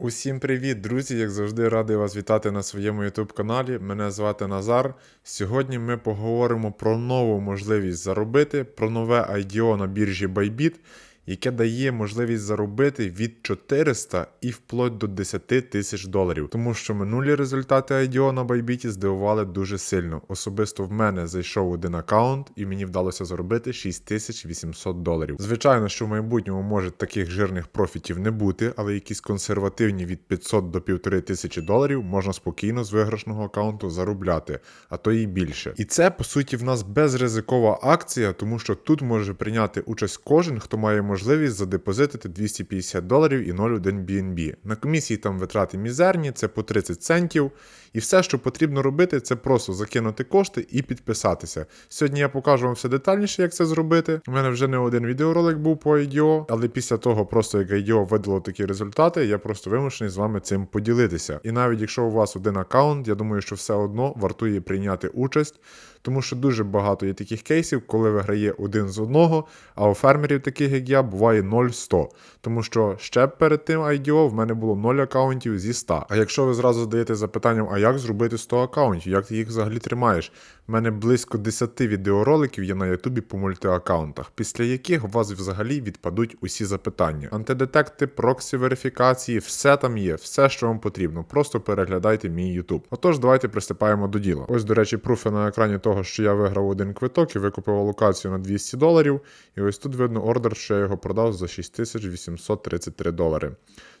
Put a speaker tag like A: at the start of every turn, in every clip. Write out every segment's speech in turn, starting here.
A: Усім привіт, друзі! Як завжди, радий вас вітати на своєму YouTube каналі. Мене звати Назар. Сьогодні ми поговоримо про нову можливість заробити, про нове IDO на біржі Bybit, яке дає можливість заробити від 400 і вплоть до 10 тисяч доларів. Тому що минулі результати IDO на Bybit здивували дуже сильно. Особисто в мене зайшов один аккаунт, і мені вдалося заробити 6800 доларів. Звичайно, що в майбутньому може таких жирних профітів не бути, але якісь консервативні від 500 до 1500 доларів можна спокійно з виграшного аккаунту заробляти, а то і більше. І це по суті в нас безризикова акція, тому що тут може прийняти участь кожен, хто має можливість задепозитити 250 доларів і 0,1 BNB. На комісії там витрати мізерні, це по 30 центів. І все, що потрібно робити, це просто закинути кошти і підписатися. Сьогодні я покажу вам все детальніше, як це зробити. У мене вже не один відеоролик був по IDO, але після того, просто як IDO видало такі результати, я просто вимушений з вами цим поділитися. І навіть якщо у вас один аккаунт, я думаю, що все одно вартує прийняти участь. Тому що дуже багато є таких кейсів, коли виграє один з одного, а у фермерів, таких як я, буває 0-100. Тому що ще перед тим IDO в мене було 0 аккаунтів зі 100. А якщо ви зразу задаєте запитанням, а як зробити 100 аккаунтів, як ти їх взагалі тримаєш? У мене близько 10 відеороликів є на Ютубі по мультиаккаунтах, після яких у вас взагалі відпадуть усі запитання. Антидетекти, проксі верифікації, все там є, все, що вам потрібно. Просто переглядайте мій YouTube. Отож, давайте приступаємо до діла. Ось, до речі, пруфи на екрані того, що я виграв один квиток і викупив локацію на 200 доларів. І ось тут видно ордер, що я його продав за 6833 долари.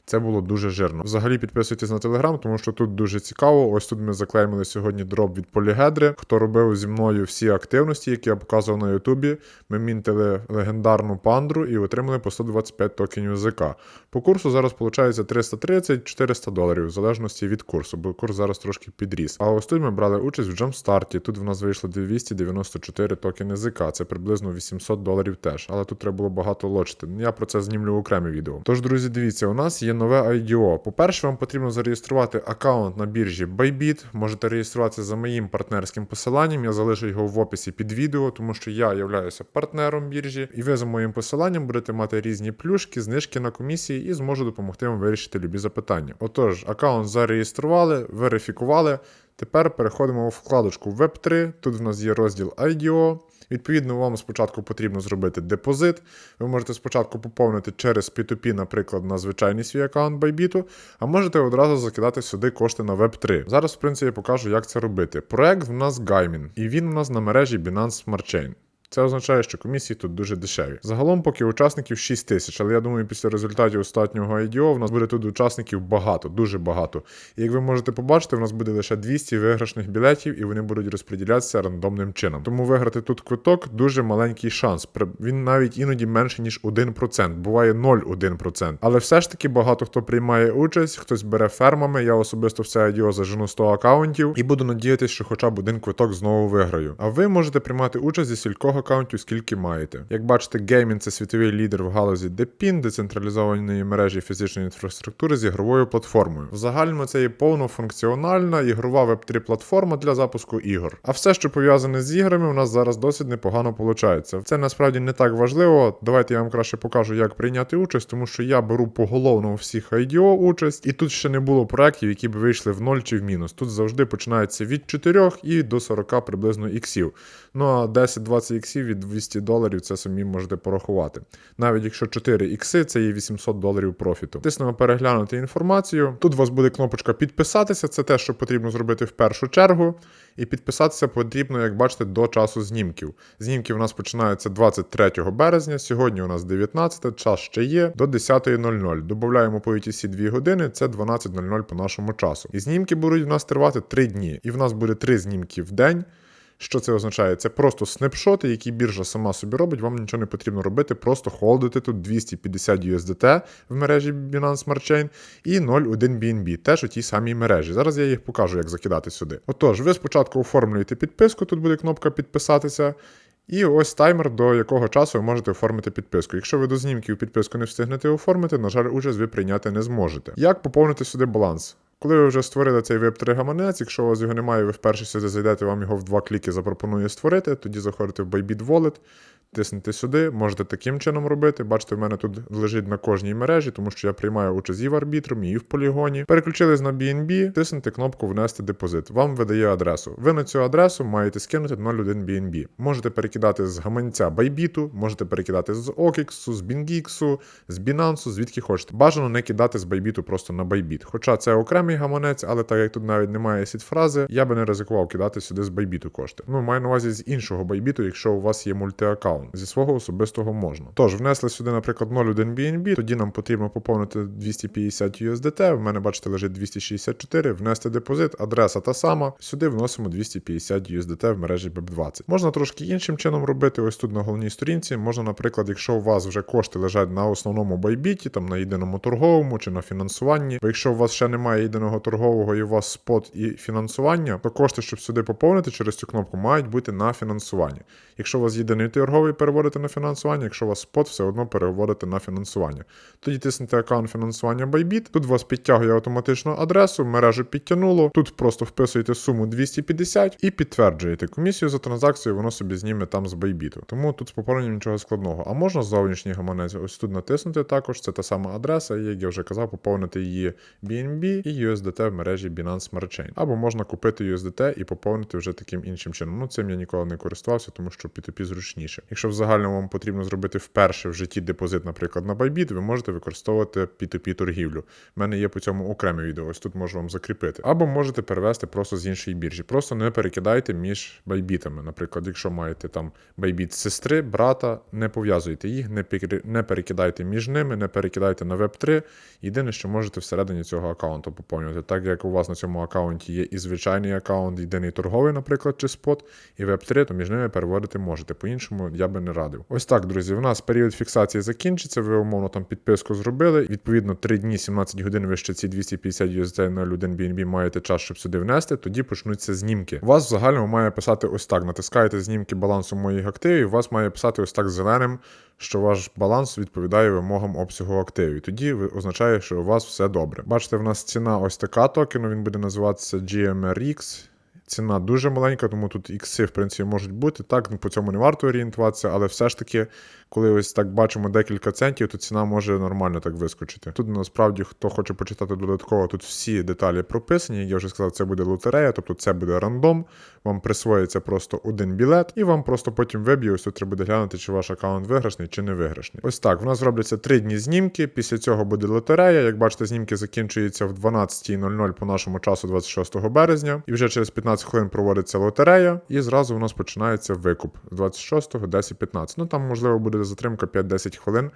A: Це було дуже жирно. Взагалі підписуйтесь на телеграм, тому що тут дуже цікаво. Ось тут ми заклеймили сьогодні дроп від полігедри. Хто робив зі мною всі активності, які я показував на Ютубі, ми мінтили легендарну пандру і отримали по 125 токенів ЗК. По курсу зараз виходить 330-400 доларів, в залежності від курсу, бо курс зараз трошки підріс. А ось тут ми брали участь в джампстарті. Тут в нас вийшло 294 токени ЗК. Це приблизно 800 доларів теж. Але тут треба було багато лочити. Я про це знімлю окреме відео. Тож, друзі, дивіться, у нас є нове IDO. По-перше, вам потрібно зареєструвати аккаунт на біржі Bybit. Можете реєструватися за моїм партнерським посиланням. Я залишу його в описі під відео, тому що я являюся партнером біржі, і ви за моїм посиланням будете мати різні плюшки, знижки на комісії і зможу допомогти вам вирішити любі запитання. Отож, аккаунт зареєстрували, верифікували. Тепер переходимо у вкладочку Web3. Тут в нас є розділ IDO. Відповідно, вам спочатку потрібно зробити депозит. Ви можете спочатку поповнити через P2P, наприклад, на звичайний свій аккаунт Bybit, а можете одразу закидати сюди кошти на Web3. Зараз, в принципі, я покажу, як це робити. Проект в нас Gaimin, і він у нас на мережі Binance Smart Chain. Це означає, що комісії тут дуже дешеві. Загалом, поки учасників 6 тисяч, але я думаю, після результатів останнього IDO в нас буде тут учасників багато, дуже багато. І як ви можете побачити, в нас буде лише 200 виграшних білетів, і вони будуть розподілятися рандомним чином. Тому виграти тут квиток дуже маленький шанс. Він навіть іноді менше ніж 1%, буває 0,1%. Але все ж таки багато хто приймає участь, хтось бере фермами. Я особисто в це IDO зажену 100 аккаунтів і буду надіятися, що хоча б один квиток знову виграю. А ви можете приймати участь зі стількох аккаунтів, скільки маєте. Як бачите, Gaming – це світовий лідер в галузі DePIN, децентралізованої мережі фізичної інфраструктури з ігровою платформою. В загальному це є повнофункціональна ігрова веб-3 платформа для запуску ігор. А все, що пов'язане з іграми, у нас зараз досить непогано виходить. Це насправді не так важливо. Давайте я вам краще покажу, як прийняти участь, тому що я беру поголовно у всіх IDO участь, і тут ще не було проєктів, які б вийшли в 0 чи в мінус. Тут завжди починається від 4 і до 40 приблизно іксів. Ну а 10-20 іксів від 200 доларів це самі можете порахувати. Навіть якщо 4 ікси, це є 800 доларів профіту. Тиснемо переглянути інформацію. Тут у вас буде кнопочка підписатися, це те, що потрібно зробити в першу чергу. І підписатися потрібно, як бачите, до часу знімків. Знімки у нас починаються 23 березня, сьогодні у нас 19, час ще є, до 10.00. Додаємо по UTC 2 години, це 12.00 по нашому часу. І знімки будуть в нас тривати 3 дні. І в нас буде 3 знімки в день. Що це означає? Це просто снапшоти, які біржа сама собі робить, вам нічого не потрібно робити, просто холдити тут 250 USDT в мережі Binance Smart Chain і 0,1 BNB, теж у тій самій мережі. Зараз я їх покажу, як закидати сюди. Отож, ви спочатку оформлюєте підписку, тут буде кнопка підписатися. І ось таймер, до якого часу ви можете оформити підписку. Якщо ви до знімків підписку не встигнете оформити, на жаль, участь ви прийняти не зможете. Як поповнити сюди баланс? Коли ви вже створили цей веб-3 гаманець, якщо у вас його немає, ви вперше сюди зайдете, вам його в два кліки запропонує створити, тоді заходите в Bybit Wallet, тиснете сюди, можете таким чином робити. Бачите, в мене тут лежить на кожній мережі, тому що я приймаю участь і в арбітрумі, і в полігоні. Переключились на BNB, тиснете кнопку Внести депозит. Вам видає адресу. Ви на цю адресу маєте скинути 0,1 BNB. Можете перекидати з гаманця Bybit, можете перекидати з OKX, з BingX, з Binance, звідки хочете. Бажано не кидати з Bybit просто на Bybit. Хоча це окремий гаманець, але так як тут навіть немає сід-фрази, я би не ризикував кидати сюди з Bybit кошти. Ну, маю на увазі з іншого Bybit, якщо у вас є мультиаккаунт. Зі свого особистого можна. Тож, внесли сюди, наприклад, 0,1 BNB, тоді нам потрібно поповнити 250 USDT. В мене, бачите, лежить 264, внести депозит, адреса та сама. Сюди вносимо 250 USDT в мережі BEP20. Можна трошки іншим чином робити. Ось тут на головній сторінці. Можна, наприклад, якщо у вас вже кошти лежать на основному байбіті, там на єдиному торговому чи на фінансуванні. Бо якщо у вас ще немає єдиного торгового і у вас спот і фінансування, то кошти, щоб сюди поповнити через цю кнопку, мають бути на фінансуванні. Якщо у вас єдиний торговий, переводите на фінансування, якщо у вас спот, все одно переводите на фінансування. Тоді тиснете аккаунт фінансування Bybit, тут вас підтягує автоматично адресу, мережу підтягнуло. Тут просто вписуєте суму 250 і підтверджуєте комісію за транзакцію, воно собі зніме там з Bybit. Тому тут з поповненням нічого складного. А можна зовнішній гаманець ось тут натиснути також. Це та сама адреса, і як я вже казав, поповнити її BNB і USDT в мережі Binance Smart Chain. Або можна купити USDT і поповнити вже таким іншим чином. Ну цим я ніколи не користувався, тому що P2P зручніше. Якщо в загальному вам потрібно зробити вперше в житті депозит, наприклад, на Bybit, ви можете використовувати P2P торгівлю. У мене є по цьому окреме відео, ось тут можу вам закріпити. Або можете перевести просто з іншої біржі. Просто не перекидайте між байбітами. Наприклад, якщо маєте там байбіт сестри, брата, не пов'язуйте їх, не, перекидайте між ними, не перекидайте на Web3. Єдине, що можете всередині цього аккаунту поповнювати. Так як у вас на цьому аккаунті є і звичайний аккаунт, єдиний торговий, наприклад, чи спот, і Web3, то між ними переводити можете. По-іншому я би не радив. Ось так, друзі. У нас період фіксації закінчиться. Ви умовно там підписку зробили. Відповідно, 3 дні, 17 годин ви ще ці 250 USD на 1 BNB маєте час, щоб сюди внести. Тоді почнуться знімки. Вас в загальному має писати ось так: натискаєте знімки балансу моїх активів. Вас має писати ось так зеленим. Що ваш баланс відповідає вимогам обсягу активів. Тоді означає, що у вас все добре. Бачите, в нас ціна ось така токену, він буде називатися GMRX. Ціна дуже маленька, тому тут ікси, в принципі, можуть бути. Так, ну, по цьому не варто орієнтуватися, але все ж таки, коли ось так бачимо декілька центів, то ціна може нормально так вискочити. Тут насправді, хто хоче почитати додатково, тут всі деталі прописані. Як я вже сказав, це буде лотерея, тобто це буде рандом. Вам присвоїться просто один білет, і вам просто потім виб'є. Ось тут треба буде глянути, чи ваш аккаунт виграшний, чи не виграшний. Ось так. В нас робляться три дні знімки. Після цього буде лотерея. Як бачите, знімки закінчуються в 12.00 по нашому часу, 26 березня. І вже через 15 хвилин проводиться лотерея, і зразу у нас починається викуп з 26 10-15. Ну там можливо буде затримка 5-10 хвилин.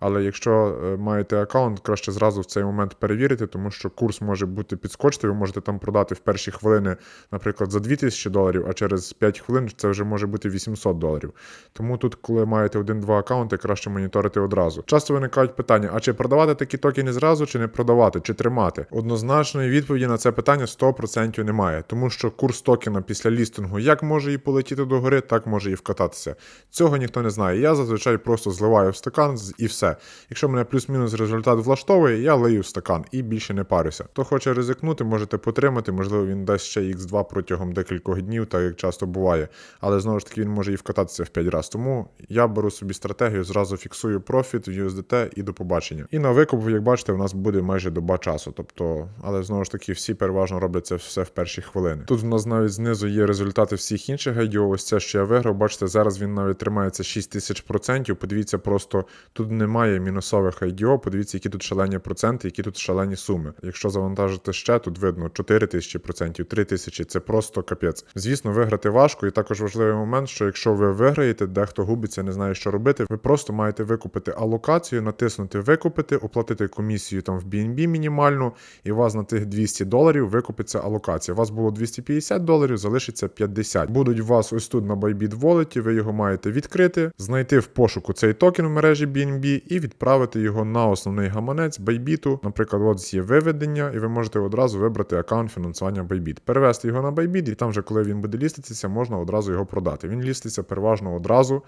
A: Але якщо е, маєте аккаунт, краще зразу в цей момент перевірити, тому що курс може бути підскочити. Ви можете там продати в перші хвилини, наприклад, за 2000 доларів, а через 5 хвилин це вже може бути 800 доларів. Тому тут, коли маєте один-два аккаунти, краще моніторити одразу. Часто виникають питання: а чи продавати такі токени зразу, чи не продавати, чи тримати? Однозначної відповіді на це питання 100% немає, тому що курс токена після лістингу як може і полетіти догори, так може і вкататися. Цього ніхто не знає. Я зазвичай просто зливаю в стакан і все. Якщо мене плюс-мінус результат влаштовує, я лию стакан і більше не парюся. Хто хоче ризикнути, можете потримати, можливо, він дасть ще X2 протягом декількох днів, так як часто буває. Але знову ж таки він може і вкататися в 5 разів. Тому я беру собі стратегію, зразу фіксую профіт в USDT і до побачення. І на викуп, як бачите, у нас буде майже доба часу. Тобто, але знову ж таки, всі переважно роблять це все в перші хвилини. Тут в нас навіть знизу є результати всіх інших IDO. Ось це, що я виграв. Бачите, зараз він навіть тримається 6000%. Подивіться, просто тут немає мінусових IDO. Подивіться, які тут шалені проценти, які тут шалені суми. Якщо завантажити ще, тут видно 4000%, 3000 це просто капець. Звісно, виграти важко, і також важливий момент, що якщо ви виграєте, дехто губиться, не знає, що робити. Ви просто маєте викупити алокацію, натиснути викупити, оплатити комісію там в BNB мінімальну, і у вас на тих 200 доларів викупиться алокація. У вас було 250 доларів, залишиться 50. Будуть у вас ось тут на Bybit Wallet, ви його маєте відкрити, знайти в пошуку цей токен в мережі BNB і відправити його на основний гаманець Bybit. Наприклад, от є виведення, і ви можете одразу вибрати аккаунт фінансування Bybit. Перевести його на Bybit, і там вже коли він буде ліститися, можна одразу його продати. Він ліститься переважно одразу.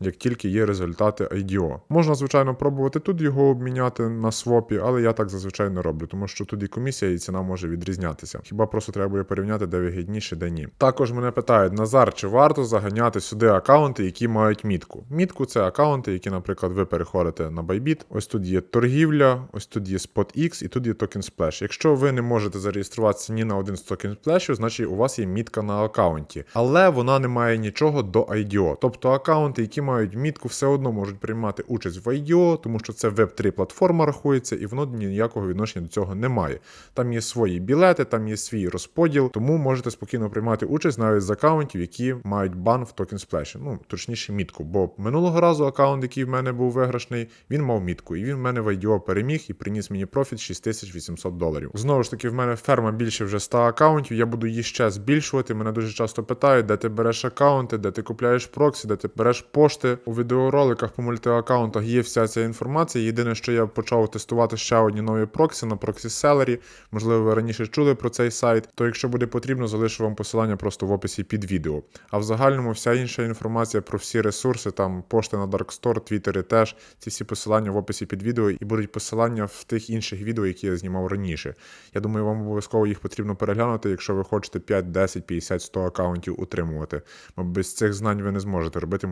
A: Як тільки є результати IDO. Можна, звичайно, пробувати тут його обміняти на свопі, але я так зазвичай не роблю, тому що тут і комісія, і ціна може відрізнятися. Хіба просто треба буде порівняти, де вигідніше, де ні. Також мене питають, Назар, чи варто заганяти сюди акаунти, які мають мітку? Мітку це акаунти, які, наприклад, ви переходите на Bybit. Ось тут є торгівля, ось тут є SpotX і тут є Token Splash. Якщо ви не можете зареєструватися ні на один з Token Splash, значить у вас є мітка на акаунті, але вона не має нічого до IDO. Тобто акаунти, які мають мітку, все одно можуть приймати участь в IDO, тому що це Web3 платформа рахується, і воно ніякого відношення до цього не має. Там є свої білети, там є свій розподіл, тому можете спокійно приймати участь навіть з акаунтів, які мають бан в Token Splash. Ну, точніше, мітку. Бо минулого разу акаунт, який в мене був виграшний, він мав мітку, і він в мене в IDO переміг і приніс мені профіт 6800 доларів. Знову ж таки, в мене ферма більше вже 100 акаунтів. Я буду її ще збільшувати. Мене дуже часто питають, де ти береш акаунти, де ти купляєш проксі, де ти береш пошти. У відеороликах по мультиаккаунтах є вся ця інформація. Єдине, що я почав тестувати ще одні нові проксі на проксі селері. Можливо, ви раніше чули про цей сайт. То якщо буде потрібно, залишу вам посилання просто в описі під відео. А в загальному вся інша інформація про всі ресурси, там пошти на Dark Store, твіттери теж. Ці всі посилання в описі під відео і будуть посилання в тих інших відео, які я знімав раніше. Я думаю, вам обов'язково їх потрібно переглянути, якщо ви хочете 5, 10, 50, 100 акаунтів утримувати. Бо без цих знань ви не зможете робити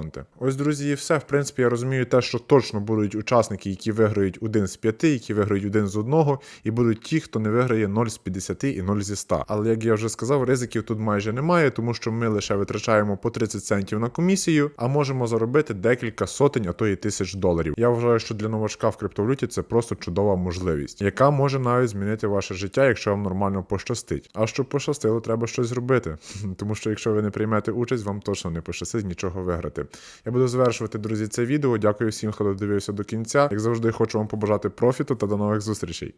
A: мультиакаунти. Ось, друзі, і все. В принципі, я розумію те, що точно будуть учасники, які виграють один з п'яти, які виграють один з одного, і будуть ті, хто не виграє 0 з 50 і 0 зі 100. Але як я вже сказав, ризиків тут майже немає, тому що ми лише витрачаємо по 30 центів на комісію, а можемо заробити декілька сотень, а то і тисяч доларів. Я вважаю, що для новачка в криптовалюті це просто чудова можливість, яка може навіть змінити ваше життя, якщо вам нормально пощастить. А щоб пощастило, треба щось зробити. Тому що якщо ви не приймете участь, вам точно не пощастить нічого виграти. Я буду завершувати, друзі, це відео. Дякую всім, хто додивився до кінця. Як завжди, хочу вам побажати профіту та до нових зустрічей.